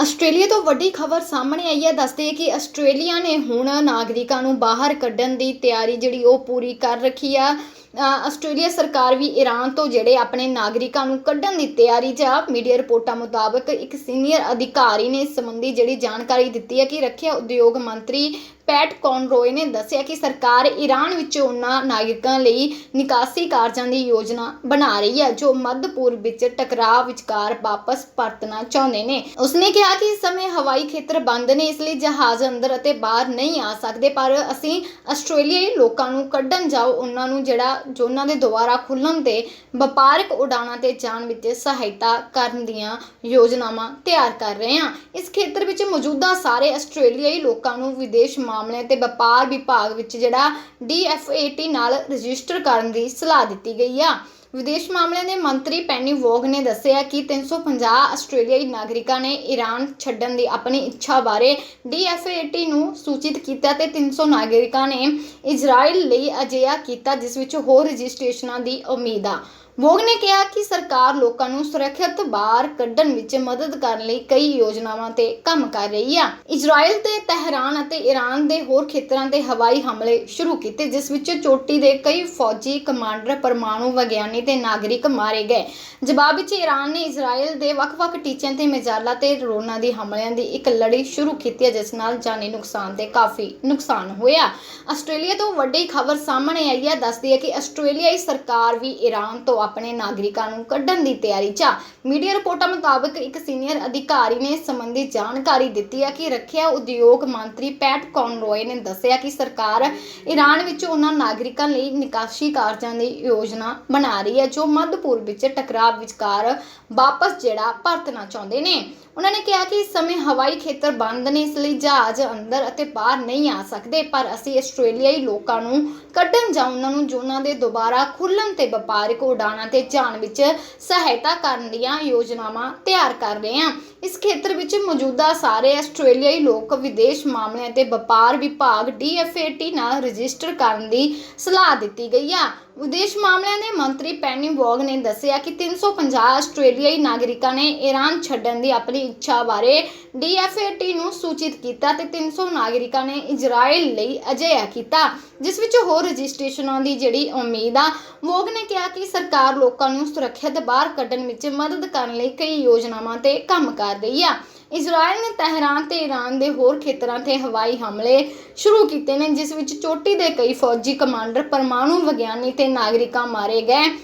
Australia ਤੋਂ ਵੱਡੀ ਖਬਰ ਸਾਹਮਣੇ ਆਈ ਹੈ। ਦੱਸਦੇ ਕਿ ਆਸਟ੍ਰੇਲੀਆ ਨੇ ਹੁਣ ਨਾਗਰਿਕਾਂ ਨੂੰ ਬਾਹਰ ਕੱਢਣ ਦੀ ਤਿਆਰੀ ਜਿਹੜੀ ਉਹ ਪੂਰੀ ਕਰ ਰੱਖੀ ਆ। ਆਸਟ੍ਰੇਲੀਆ ਸਰਕਾਰ ਵੀ ਈਰਾਨ ਤੋਂ ਜਿਹੜੇ ਆਪਣੇ ਨਾਗਰਿਕਾਂ ਨੂੰ ਕੱਢਣ ਦੀ ਤਿਆਰੀ 'ਚ ਆ, ਮੀਡੀਆ ਰਿਪੋਰਟਾਂ ਮੁਤਾਬਕ ਇੱਕ ਸੀਨੀਅਰ ਅਧਿਕਾਰੀ ਨੇ ਇਸ ਸੰਬੰਧੀ ਜਿਹੜੀ ਜਾਣਕਾਰੀ ਦਿੱਤੀ ਹੈ ਕਿ ਰੱਖਿਆ ਉਦਯੋਗ ਮੰਤਰੀ ਪੈਟ ਕੌਨਰੋਏ ਨੇ ਦੱਸਿਆ ਕਿ ਸਰਕਾਰ ਈਰਾਨ ਵਿੱਚ ਉਹਨਾਂ ਨਾਗਰਿਕਾਂ ਲਈ ਨਿਕਾਸੀ ਕਾਰਜਾਂ ਦੀ ਯੋਜਨਾ ਬਣਾ ਰਹੀ ਹੈ, ਜੋ ਮੱਧ ਪੂਰਬ ਵਿੱਚ ਟਕਰਾਅ ਵਿਚਕਾਰ ਵਾਪਸ ਪਰਤਣਾ ਚਾਹੁੰਦੇ ਨੇ। ਉਸਨੇ ਕਿਹਾ ਕਿ ਇਸ ਸਮੇਂ ਹਵਾਈ ਖੇਤਰ ਬੰਦ ਨੇ, ਇਸ ਲਈ ਜਹਾਜ਼ ਅੰਦਰ ਅਤੇ ਬਾਹਰ ਨਹੀਂ ਆ ਸਕਦੇ, ਪਰ ਅਸੀਂ ਆਸਟ੍ਰੇਲੀਆਈ ਲੋਕਾਂ ਨੂੰ ਕੱਢਣ ਜਾਓ, ਉਹਨਾਂ ਨੂੰ ਜਿਹੜਾ ਜੋ ਉਹਨਾਂ ਦੇ ਦੁਆਰਾ ਖੁੱਲਣ ਤੇ ਵਪਾਰਕ ਉਡਾਣਾਂ ਤੇ ਜਾਣ ਵਿੱਚ ਸਹਾਇਤਾ ਕਰਨ ਦੀਆਂ ਯੋਜਨਾਵਾਂ ਤਿਆਰ ਕਰ ਰਹੇ ਹਾਂ। ਇਸ ਖੇਤਰ ਵਿੱਚ ਮੌਜੂਦਾ ਸਾਰੇ ਆਸਟ੍ਰੇਲੀਆਈ ਲੋਕਾਂ ਨੂੰ ਵਿਦੇਸ਼ ਮਾਮਲਿਆਂ ਤੇ ਵਪਾਰ ਵਿਭਾਗ ਵਿੱਚ ਜਿਹੜਾ DFAT ਨਾਲ ਰਜਿਸਟਰ ਕਰਨ ਦੀ ਸਲਾਹ ਦਿੱਤੀ ਗਈ ਆ। ਵਿਦੇਸ਼ ਮਾਮਲਿਆਂ ਦੇ ਮੰਤਰੀ ਪੈਨੀ ਵੋਗ ਨੇ ਦੱਸਿਆ ਕਿ 350 ਆਸਟ੍ਰੇਲੀਆਈ ਨਾਗਰਿਕਾਂ ਨੇ ਈਰਾਨ ਛੱਡਣ ਦੀ ਆਪਣੀ ਇੱਛਾ ਬਾਰੇ DFAT ਨੂੰ ਸੂਚਿਤ ਕੀਤਾ ਤੇ 300 ਨਾਗਰਿਕਾਂ ਨੇ ਇਜ਼ਰਾਈਲ ਲਈ ਅਜਿਹਾ ਕੀਤਾ, ਜਿਸ ਵਿੱਚ ਹੋਰ ਰਜਿਸਟ੍ਰੇਸ਼ਨਾਂ ਦੀ ਉਮੀਦ ਆ। ਵੋਗ ਨੇ ਕਿਹਾ ਕਿ ਸਰਕਾਰ ਲੋਕਾਂ ਨੂੰ ਸੁਰੱਖਿਅਤ ਬਾਹਰ ਕੱਢਣ ਵਿੱਚ ਮਦਦ ਕਰਨ ਲਈ ਕਈ ਯੋਜਨਾਵਾਂ ਤੇ ਕੰਮ ਕਰ ਰਹੀ ਆ। ਇਜ਼ਰਾਈਲ ਤੇ ਤਹਿਰਾਨ ਅਤੇ ਈਰਾਨ ਦੇ ਹੋਰ ਖੇਤਰਾਂ ਤੇ ਹਵਾਈ ਹਮਲੇ ਸ਼ੁਰੂ ਕੀਤੇ, ਜਿਸ ਵਿੱਚ ਚੋਟੀ ਦੇ ਕਈ ਫੌਜੀ ਕਮਾਂਡਰ ਪਰਮਾਣੂ ਵਿਗਿਆਨੀ ਤੇ ਨਾਗਰਿਕ ਮਾਰੇ ਗਏ। ਜਵਾਬ ਵਿੱਚ ਈਰਾਨ ਨੇ ਇਜ਼ਰਾਈਲ ਦੇ ਵੱਖ-ਵੱਖ ਟੀਚਿਆਂ ਤੇ ਮਿਜ਼ਾਲਾਂ ਤੇ ਡਰੋਨਾਂ ਦੀ ਹਮਲਿਆਂ ਦੀ ਇੱਕ ਲੜੀ ਸ਼ੁਰੂ ਕੀਤੀ ਹੈ ਜਿਸ ਨਾਲ ਜਾਨੀ ਨੁਕਸਾਨ ਤੇ ਕਾਫੀ ਨੁਕਸਾਨ ਹੋਇਆ। ਆਸਟ੍ਰੇਲੀਆ ਤੋਂ ਵੱਡੀ ਖਬਰ ਸਾਹਮਣੇ ਆਈ ਹੈ ਦੱਸਦੀ ਹੈ ਕਿ ਆਸਟ੍ਰੇਲੀਆਈ ਸਰਕਾਰ ਵੀ ਈਰਾਨ ਤੋਂ ਆਪਣੇ ਨਾਗਰਿਕਾਂ ਨੂੰ ਕੱਢਣ ਦੀ ਤਿਆਰੀ 'ਚ ਆ। ਮੀਡੀਆ ਰਿਪੋਰਟਾਂ ਮੁਤਾਬਕ ਇੱਕ ਸੀਨੀਅਰ ਅਧਿਕਾਰੀ ਨੇ ਇਸ ਸੰਬੰਧੀ ਜਾਣਕਾਰੀ ਦਿੱਤੀ ਹੈ ਕਿ ਰੱਖਿਆ ਉਦਯੋਗ ਮੰਤਰੀ ਪੈਟ ਕੌਨਰੋਏ ਨੇ ਦੱਸਿਆ ਕਿ ਸਰਕਾਰ ਈਰਾਨ ਵਿੱਚ ਉਹਨਾਂ ਨਾਗਰਿਕਾਂ ਲਈ ਨਿਕਾਸੀ ਕਾਰਜਾਂ ਦੀ ਯੋਜਨਾ ਬਣਾ ਰਹੀ ਹੈ, ਜੋ ਮੱਧ ਪੂਰਬ ਵਿੱਚ ਟਕਰਾਅ ਵਿਚਕਾਰ ਵਾਪਸ ਜਿਹੜਾ ਪਰਤਣਾ ਚਾਹੁੰਦੇ ਨੇ। ਉਹਨਾਂ ਨੇ ਕਿਹਾ ਕਿ ਇਸ ਸਮੇਂ ਹਵਾਈ ਖੇਤਰ ਬੰਦ ਨੇ, ਇਸ ਲਈ ਜਹਾਜ਼ ਅੰਦਰ ਅਤੇ ਬਾਹਰ ਨਹੀਂ ਆ ਸਕਦੇ, ਪਰ ਅਸੀਂ ਆਸਟ੍ਰੇਲੀਆਈ ਲੋਕਾਂ ਨੂੰ ਕੱਢਣ ਜਾਂ ਉਹਨਾਂ ਨੂੰ ਜੋ ਦੇ ਦੁਬਾਰਾ ਖੁੱਲਣ ਤੇ ਵਪਾਰਕ ਉਡਾਣਾਂ ਤੇ ਜਾਣ ਵਿੱਚ ਸਹਾਇਤਾ ਕਰਨ ਦੀਆਂ ਯੋਜਨਾਵਾਂ ਤਿਆਰ ਕਰ ਰਹੇ ਹਾਂ। ਇਸ ਖੇਤਰ ਵਿੱਚ ਮੌਜੂਦਾ ਸਾਰੇ ਆਸਟ੍ਰੇਲੀਆਈ ਲੋਕ ਵਿਦੇਸ਼ ਮਾਮਲਿਆਂ ਤੇ ਵਪਾਰ ਵਿਭਾਗ DFAT ਨਾਲ ਰਜਿਸਟਰ ਕਰਨ ਦੀ ਸਲਾਹ ਦਿੱਤੀ ਗਈ ਆ। ਵਿਦੇਸ਼ ਮਾਮਲਿਆਂ ਦੇ ਮੰਤਰੀ ਪੈਨੀ ਵੋਗ ਨੇ ਦੱਸਿਆ ਕਿ 350 ਆਸਟ੍ਰੇਲੀਆਈ ਨਾਗਰਿਕਾਂ ਨੇ ਈਰਾਨ ਛੱਡਣ ਦੀ ਆਪਣੀ ਇੱਛਾ ਬਾਰੇ DFAT ਨੂੰ ਸੂਚਿਤ ਕੀਤਾ ਤੇ 300 ਨਾਗਰਿਕਾਂ ਨੇ ਇਜ਼ਰਾਈਲ ਲਈ ਅਜਿਹਾ ਕੀਤਾ, ਜਿਸ ਵਿੱਚ ਹੋਰ ਰਜਿਸਟ੍ਰੇਸ਼ਨਾਂ ਦੀ ਜਿਹੜੀ ਉਮੀਦ ਆ। ਵੋਗ ਨੇ ਕਿਹਾ ਕਿ ਸਰਕਾਰ ਲੋਕਾਂ ਨੂੰ ਸੁਰੱਖਿਅਤ ਬਾਹਰ ਕੱਢਣ ਵਿੱਚ ਮਦਦ ਕਰਨ ਲਈ ਕਈ ਯੋਜਨਾਵਾਂ ਤੇ ਕੰਮ ਕਰ ਰਹੀ ਆ। ਇਜ਼ਰਾਈਲ ਨੇ ਤਹਿਰਾਨ ਤੇ ਈਰਾਨ ਦੇ ਹੋਰ ਖੇਤਰਾਂ ਤੇ ਹਵਾਈ ਹਮਲੇ ਸ਼ੁਰੂ ਕੀਤੇ ਨੇ, ਜਿਸ ਵਿੱਚ ਚੋਟੀ ਦੇ ਕਈ ਫੌਜੀ ਕਮਾਂਡਰ ਪਰਮਾਣੂ ਵਿਗਿਆਨੀ ਤੇ ਨਾਗਰਿਕਾਂ ਮਾਰੇ ਗਏ।